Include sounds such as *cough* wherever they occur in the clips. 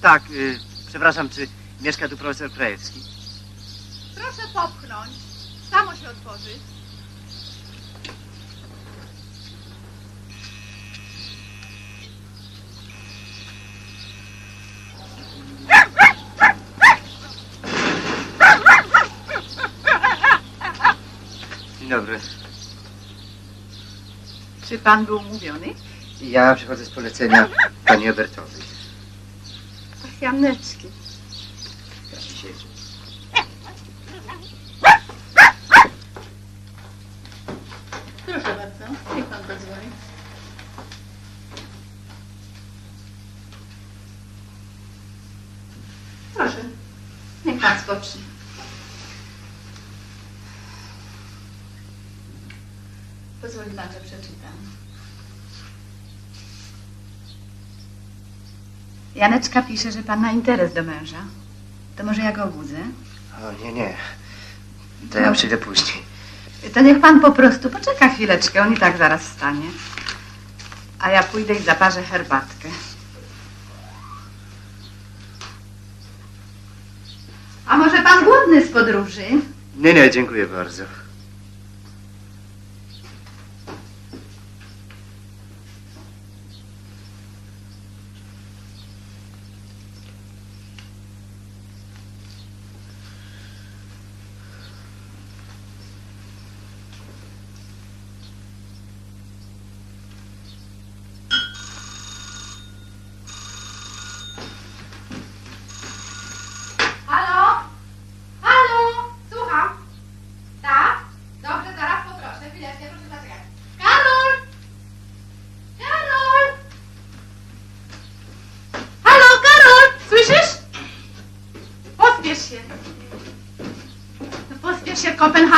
Tak, y, przepraszam, czy mieszka tu profesor Krajewski? Proszę popchnąć. Samo się otworzy. Dzień dobry. Czy pan był umówiony? Ja przychodzę z polecenia pani Obertowej. Ach, Janeczki. Proszę bardzo. Niech pan pozwoli. Proszę. Niech pan spocznie. Pozwól pan, że przeczytam. Janeczka pisze, że pan ma interes do męża. To może ja go obudzę? O, nie, nie. To ja przyjdę później. To niech pan po prostu poczeka chwileczkę, on i tak zaraz wstanie. A ja pójdę i zaparzę herbatkę. A może pan głodny z podróży? Nie, nie, dziękuję bardzo.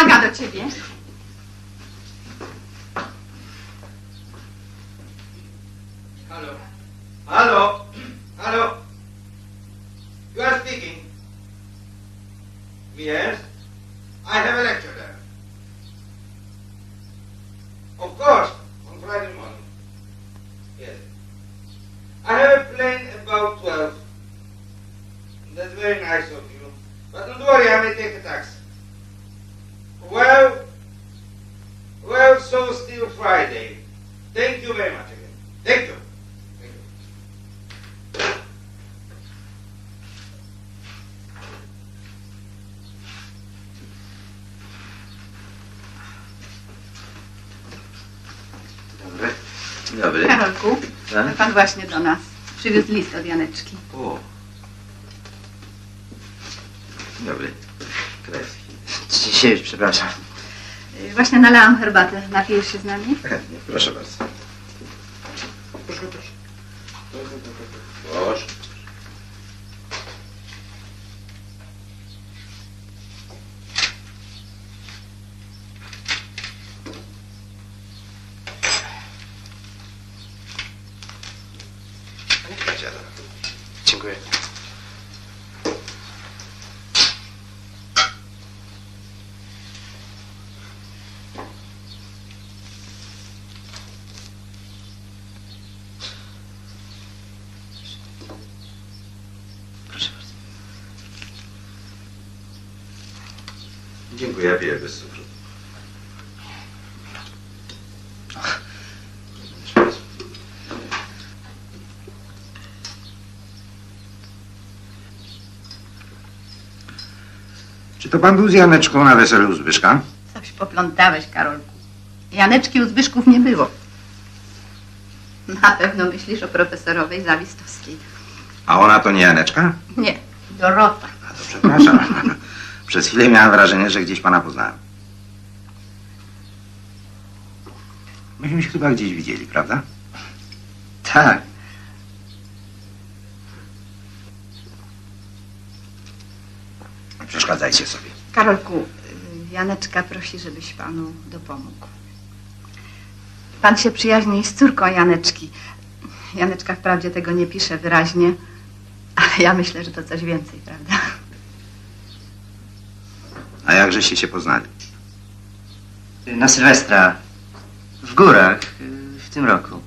Do ciebie. Hello. Hello. Hello. You are speaking. Yes. I have a lecture there. Of course, on Friday morning. Yes. Tak? pan właśnie do nas. Przywiózł list od Janeczki. O. Dzień dobry. Krajewski. Dzisiaj, przepraszam. Y, Właśnie nalałam herbatę. Napijesz się z nami? Chętnie, proszę bardzo. Siada. Dziękuję. Dziękuję, ja piję bez cukru. Czy to pan był z Janeczką na weselu Zbyszka? Coś poplątałeś, Karolku. Janeczki u Zbyszków nie było. Na pewno myślisz o profesorowej Zawistowskiej. A ona to nie Janeczka? Nie, Dorota. A to przepraszam. *laughs* Przez chwilę miałem wrażenie, że gdzieś pana poznałem. Myśmy się chyba gdzieś widzieli, prawda? Tak. Przeszkadzajcie sobie. Karolku, y, Janeczka prosi, żebyś panu dopomógł. Pan się przyjaźni z córką Janeczki. Janeczka wprawdzie tego nie pisze wyraźnie, ale ja myślę, że to coś więcej, prawda? A jakżeście się poznali? Na Sylwestra. W górach. y, W tym roku.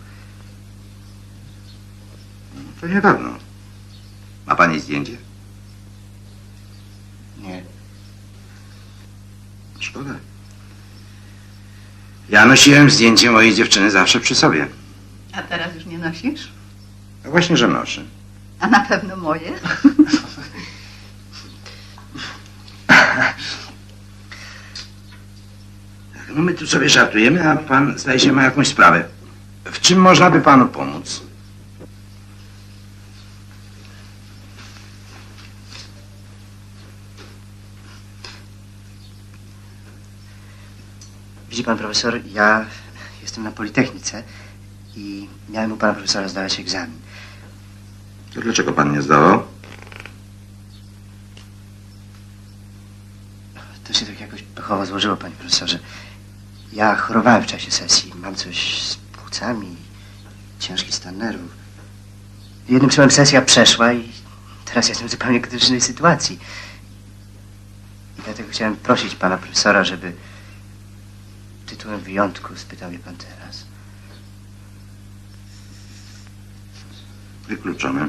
To niedawno. Ma pani zdjęcie? Nie. Szkoda. Ja nosiłem zdjęcie mojej dziewczyny zawsze przy sobie. A teraz już nie nosisz? A właśnie, że noszę. A na pewno moje? *laughs* No my tu sobie żartujemy, a pan zdaje się ma jakąś sprawę. W czym można by panu pomóc? Widzi pan profesor, ja jestem na Politechnice i miałem u pana profesora zdawać egzamin. To dlaczego pan nie zdawał? To się tak jakoś pechowo złożyło, panie profesorze. Ja chorowałem w czasie sesji. Mam coś z płucami, ciężki stan nerwów. Jednym słowem sesja przeszła i teraz jestem w zupełnie krytycznej sytuacji. I dlatego chciałem prosić pana profesora, żeby tytułem wyjątku spytał mnie pan teraz. Wykluczone.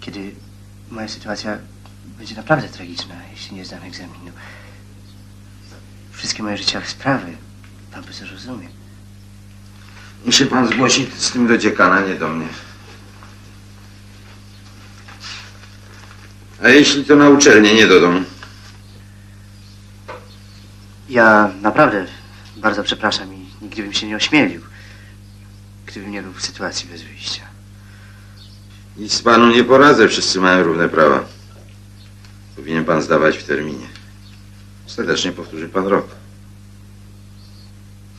Kiedy moja sytuacja będzie naprawdę tragiczna, jeśli nie zdam egzaminu. Wszystkie moje życiowe sprawy pan profesor rozumie. Niech się pan zgłosi z tym do dziekana, nie do mnie. A jeśli to na uczelnię, nie do domu? Ja naprawdę bardzo przepraszam i nigdy bym się nie ośmielił, gdybym nie był w sytuacji bez wyjścia. Nic panu nie poradzę, wszyscy mają równe prawa. Powinien pan zdawać w terminie. Serdecznie powtórzy pan rok.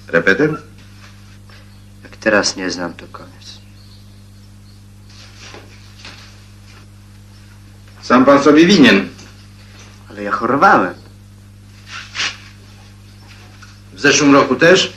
Repetent? Jak teraz nie znam, to koniec. Sam pan sobie winien. Ale ja chorowałem. W zeszłym roku też?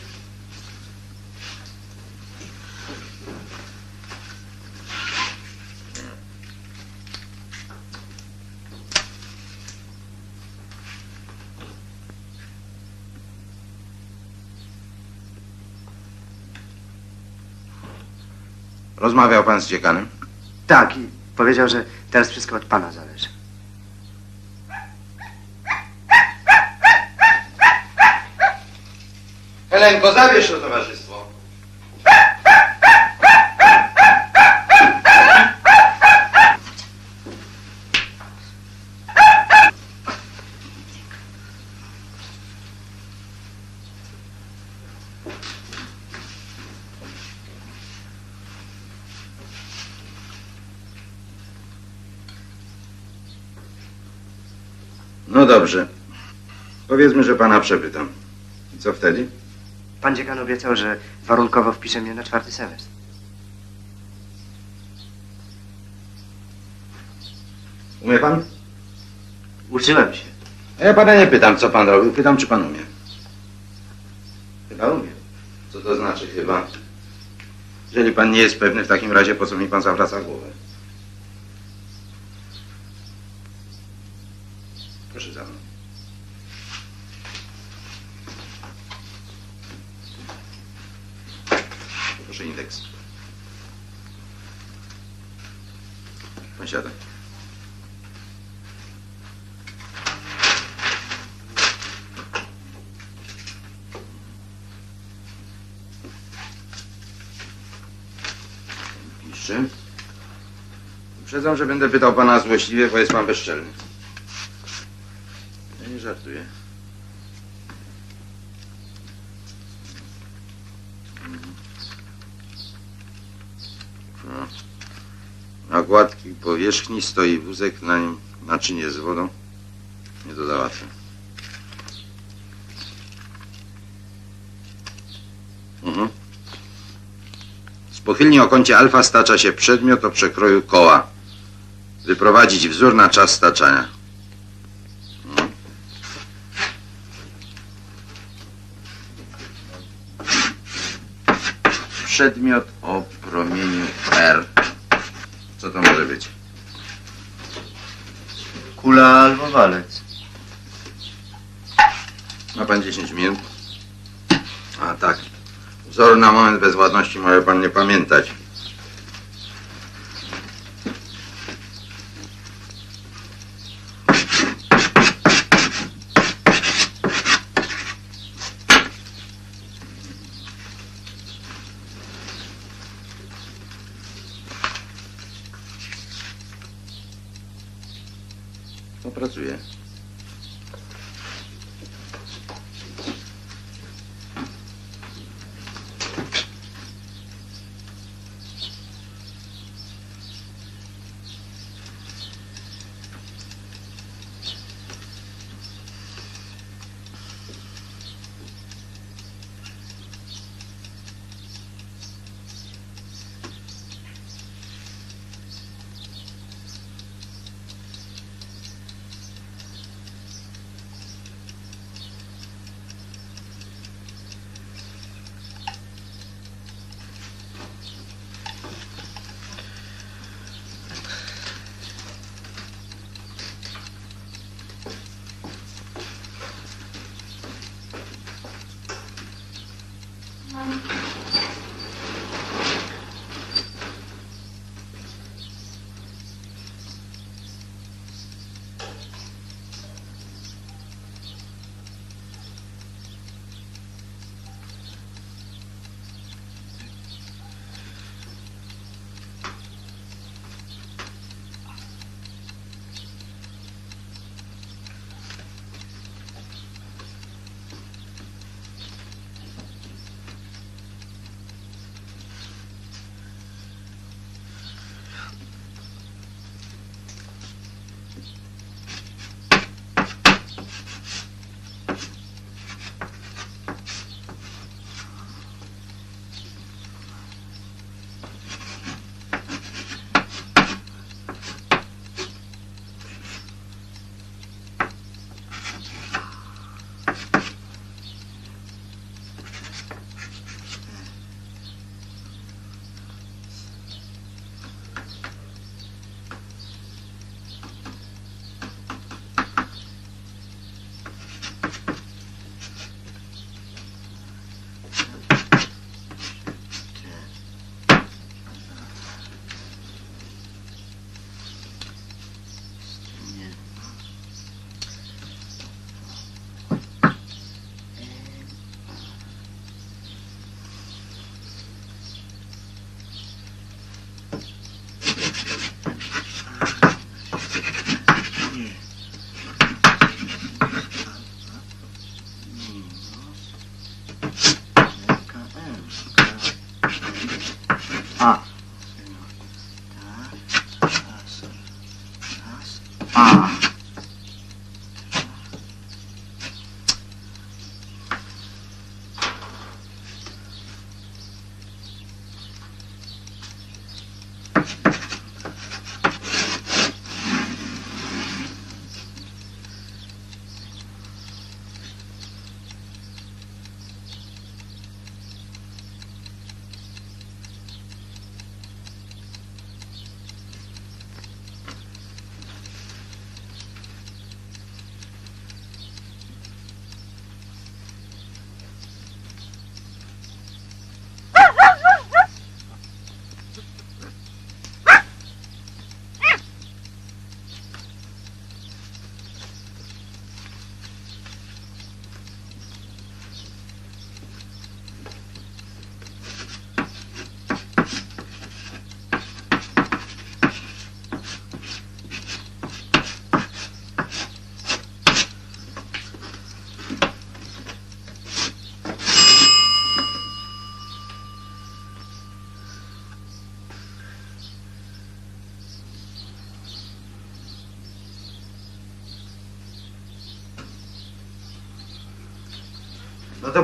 Rozmawiał pan z dziekanem? Tak, i powiedział, że teraz wszystko od pana zależy. Helenko, zabierz to towarzystwo. No dobrze. Powiedzmy, że pana przepytam. I co wtedy? Pan dziekan obiecał, że warunkowo wpisze mnie na czwarty semestr. Umie pan? Uczyłem się. A ja pana nie pytam, co pan robił, pytam, czy pan umie. Chyba umie. Co to znaczy chyba? Jeżeli pan nie jest pewny, w takim razie po co mi pan zawraca głowę? Proszę za mną. Proszę indeks. Pan siada. Uprzedzam, że będę pytał pana złośliwie, bo jest pan bezczelny. Ja nie żartuję. Mhm. No. Na gładkiej powierzchni stoi wózek, na nim naczynie z wodą. Nie to załatwię. Mhm. Z pochylni o kącie alfa stacza się przedmiot o przekroju koła. Wyprowadzić wzór na czas staczania. Mhm. Przedmiot o promieniu R. Co to może być? Kula albo walec. Ma pan 10 minut? A tak. Wzoru na moment bezwładności może pan nie pamiętać.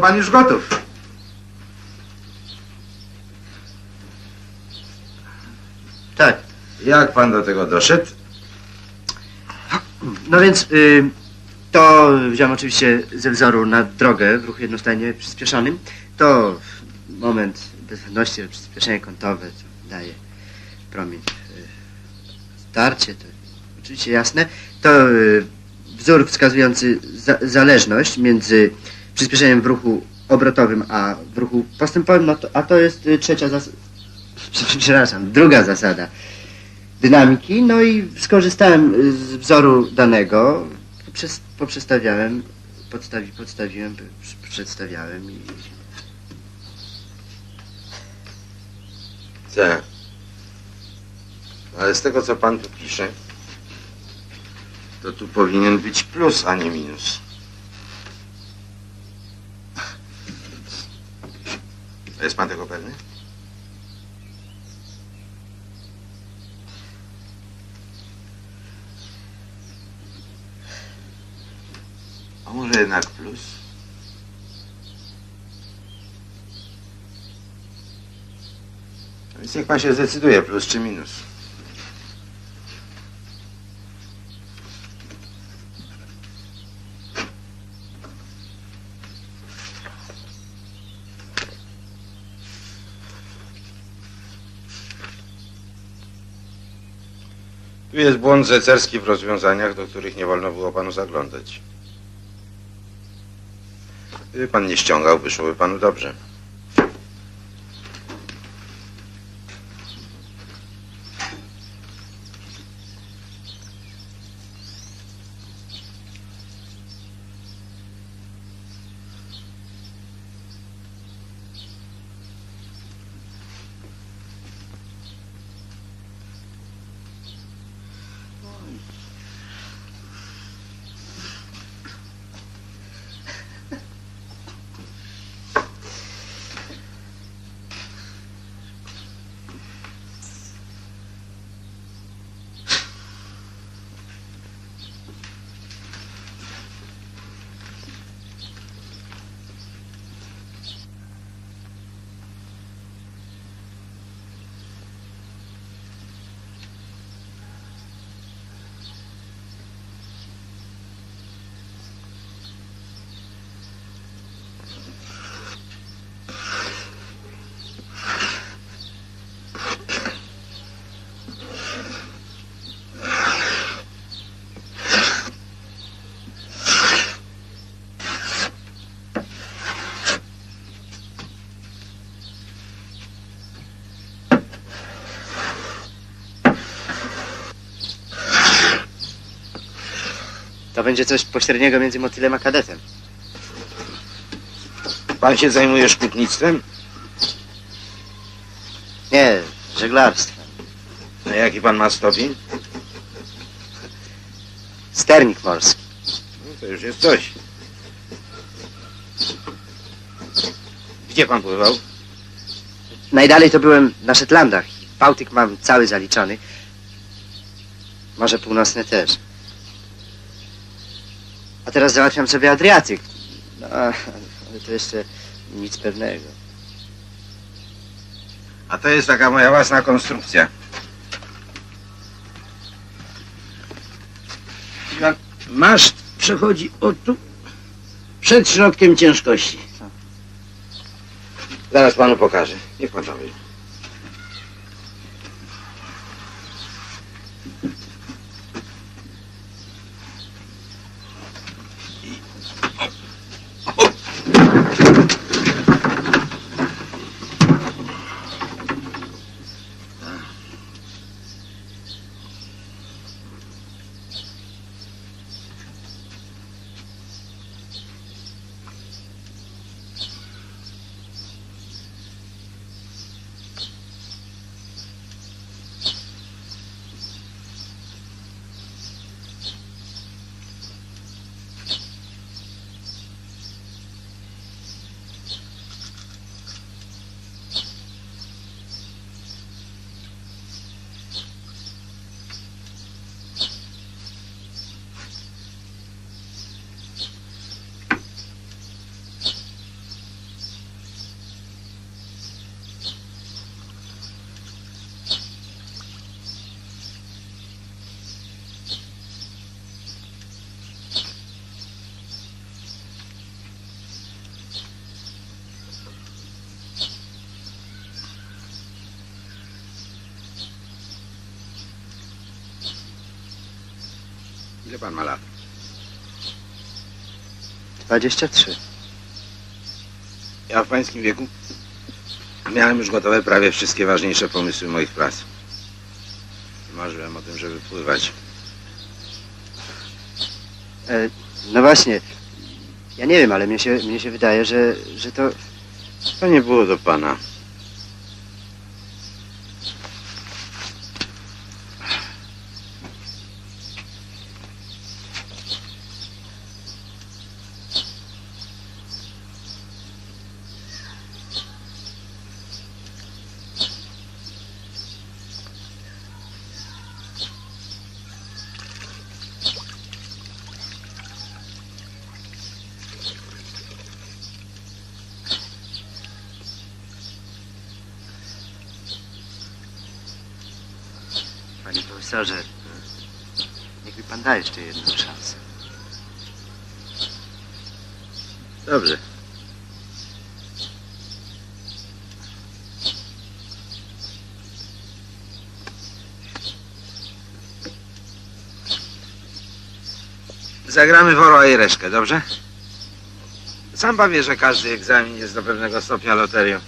Pan już gotów. Tak. Jak pan do tego doszedł? No więc y, to wziąłem oczywiście ze wzoru na drogę w ruchu jednostajnie przyspieszonym. To moment bezwzględności, przyspieszenie kątowe to daje promień. Y, starcie, to oczywiście jasne. To y, wzór wskazujący za, zależność między przyspieszeniem w ruchu obrotowym a w ruchu postępowym, no to, a to jest y, trzecia zasada, *laughs* przepraszam, druga zasada dynamiki, no i skorzystałem y, z wzoru danego, poprzez, poprzestawiałem, podstawi, podstawiłem, przedstawiałem i Tak. Ale z tego, co pan tu pisze, To tu powinien być plus, a nie minus. Jest pan tego pewny? A może jednak plus? Więc niech pan się zdecyduje, plus czy minus. Tu jest błąd zecerski w rozwiązaniach, do których nie wolno było panu zaglądać. Gdyby pan nie ściągał, wyszłoby panu dobrze. To będzie coś pośredniego między motylem a kadetem. Pan się zajmuje szkutnictwem? Nie, żeglarstwem. A jaki pan ma stopień? Sternik morski. No, to już jest coś. Gdzie pan pływał? Najdalej to byłem na Szetlandach. Bałtyk mam cały zaliczony. Morze Północne też. A teraz załatwiam sobie Adriatyk. No, ale to jeszcze nic pewnego. A to jest taka moja własna konstrukcja. Jak maszt przechodzi o tu, przed środkiem ciężkości. Zaraz panu pokażę. Niech pan tam wyjdzie. Ile pan ma lat? 23. Ja w pańskim wieku miałem już gotowe prawie wszystkie ważniejsze pomysły moich prac. Marzyłem o tym, żeby pływać. E, no właśnie. Ja nie wiem, ale mnie się, mnie się wydaje, że, że to... To nie było do pana. Panie profesorze, niech mi pan da jeszcze jedną szansę. Dobrze. Zagramy w oro i reszkę, dobrze? Sam wie, że każdy egzamin jest do pewnego stopnia loterią.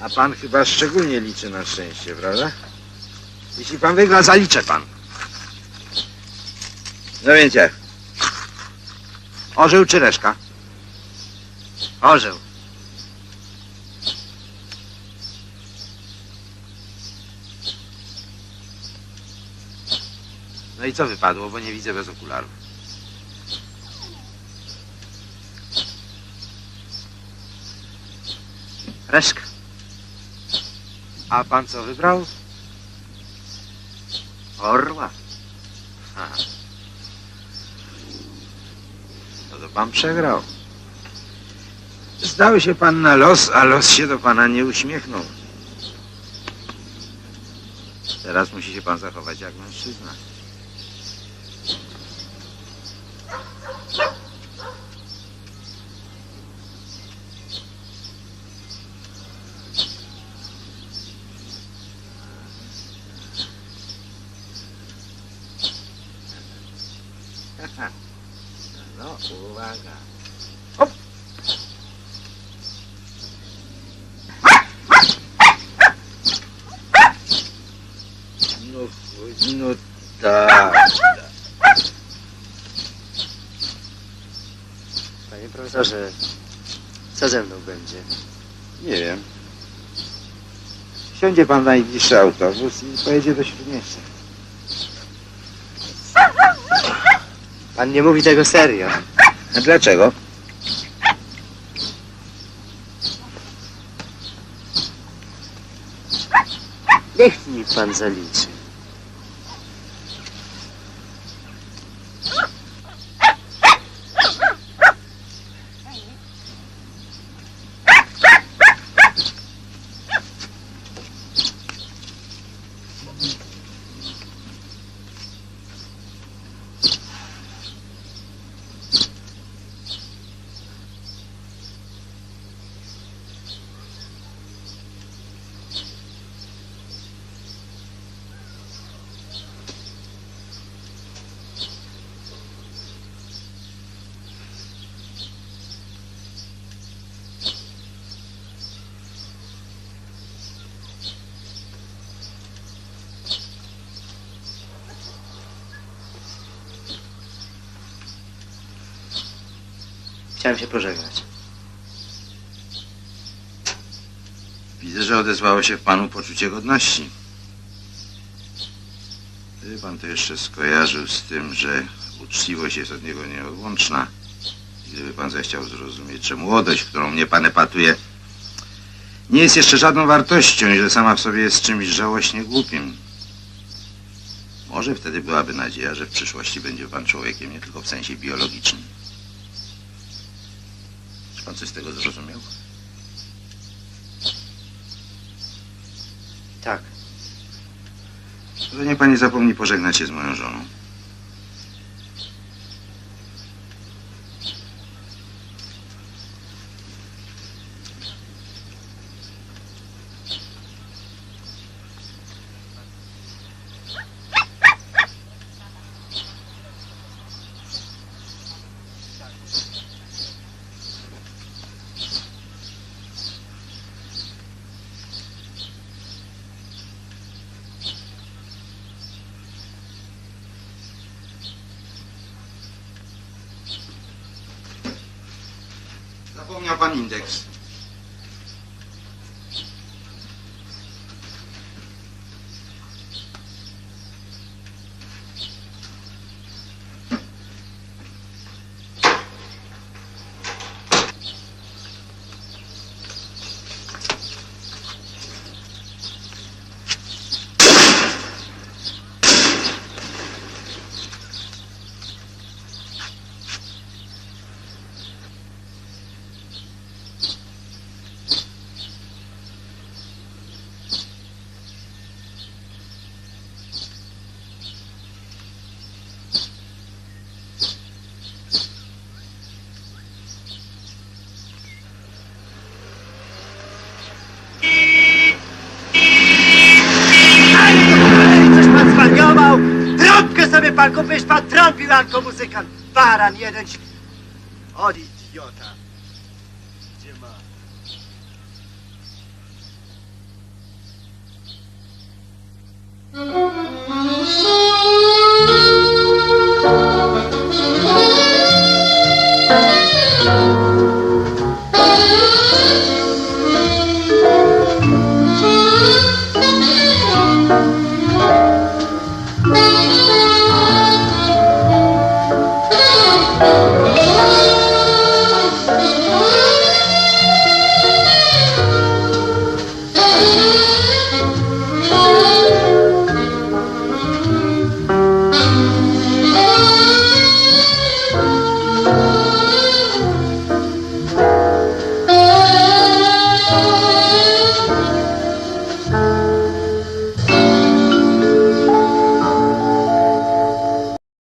A pan chyba szczególnie liczy na szczęście, prawda? Jeśli pan wygra, zaliczę pan. No więc? Orzeł czy reszka? Orzeł. No i co wypadło, bo nie widzę bez okularów. Reszka. A pan co wybrał? Orła. No to pan przegrał. Zdał się pan na los, a los się do pana nie uśmiechnął. Teraz musi się pan zachować jak mężczyzna. No, uwaga. Hop. No, chuj, no tak. Panie profesorze, co ze mną będzie? Nie wiem. Siądzie pan najbliższy autobus i pojedzie do Śródmieścia. Pan nie mówi tego serio. A dlaczego? Niech mi pan zaliczy. Chciałem się pożegnać. Widzę, że odezwało się w panu poczucie godności. Gdyby pan to jeszcze skojarzył z tym, że uczciwość jest od niego nieodłączna, gdyby pan zechciał zrozumieć, że młodość, którą mnie pan epatuje, nie jest jeszcze żadną wartością i że sama w sobie jest czymś żałośnie głupim. Może wtedy byłaby nadzieja, że w przyszłości będzie pan człowiekiem nie tylko w sensie biologicznym. Pan coś z tego zrozumiał? Tak. Że nie pani zapomni pożegnać się z moją żoną. Jako muzykant. Baran jeden.